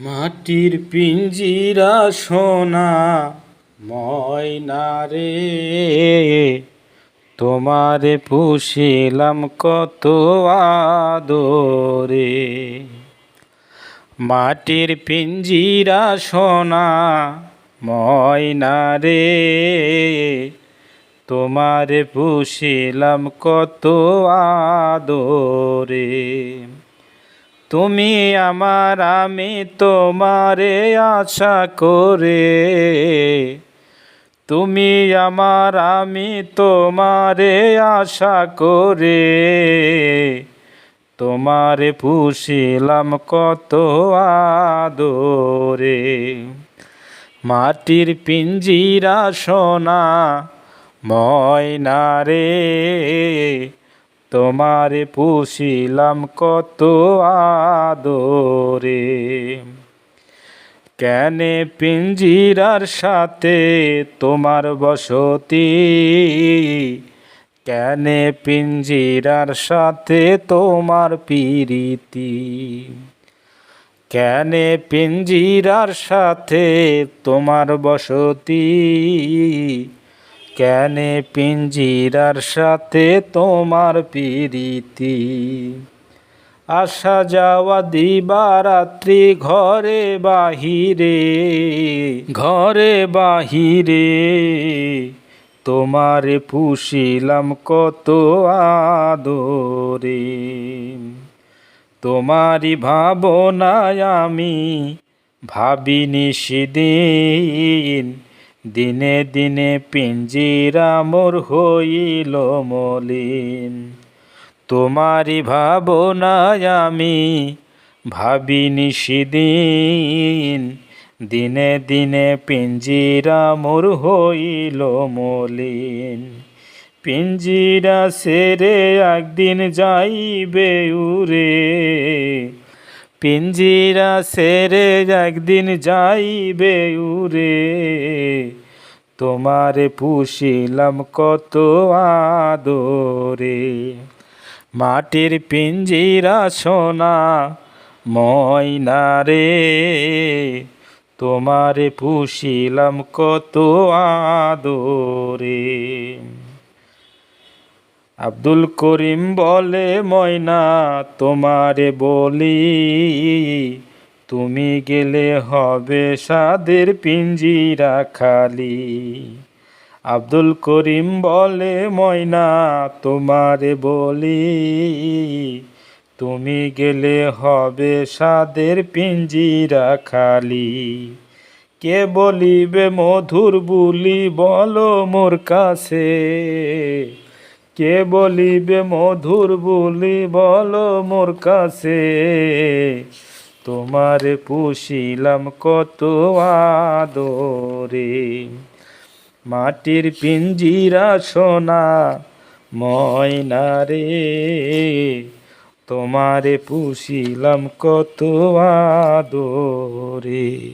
মাটির পিঞ্জিরা সোনা ময়না রে তোমারে পুষিলাম কত আদরে। মাটির পিঞ্জিরা সোনা ময়না রে তোমারে পুষিলাম কত আদরে। তুমি আমার, আমি তোমারে আশা করে। তুমি আমার, আমি তোমারে আশা করে। তোমারে পুষিলাম কত আদরে। মাটির পিঞ্জিরা সোনা, ময়না রে। তোমারে পুষিলাম কত আদরে। কেনে পিঞ্জিরার সাথে তোমার বসতি? কেনে পিঞ্জিরার সাথে তোমার পিরিতি? কেনে পিঞ্জিরার সাথে তোমার বসতি? কেনে পিঞ্জিরার সাথে তোমার পিরিতি? আসা যাওয়া দিবারাত্রি ঘরে বাহিরে ঘরে বাহিরে। তোমারে পুষিলাম কত আদরে। তোমারি ভাবনায় আমি ভাবিনি সেদিন দিনে দিনে পিঞ্জিরা মোর হইল মলিন। তোমারি ভাবনায় আমি ভাবিনি সেদিন। দিনে দিনে পিঞ্জিরা মোর হইল মলিন। পিঞ্জিরা সেরে একদিন যাইবে উরে পিঞ্জিরা সেরে একদিন যাইবে উরে তোমারে পুষিলাম কত আদরে। মাটির পিঞ্জিরা সোনা, ময়না রে। তোমারে পুষিলাম কত আদরে। আব্দুল করিম বলে, ময়না, তোমারে বলি, তুমি গেলে হবে সাদের পিঞ্জিরা খালি। আব্দুল করিম বলে, ময়না, তোমারে বলি, তুমি গেলে হবে সাদের পিঞ্জিরা খালি। কে বলিবে মধুর বুলি বলো মোর কাছে কে বলিবে মধুর বুলি? বলো মোর কাছে। তোমারে পুষিলাম কত আদরে। মাটির পিঞ্জিরা সোনা, ময়না রে। তোমারে পুষিলাম কত আদরে।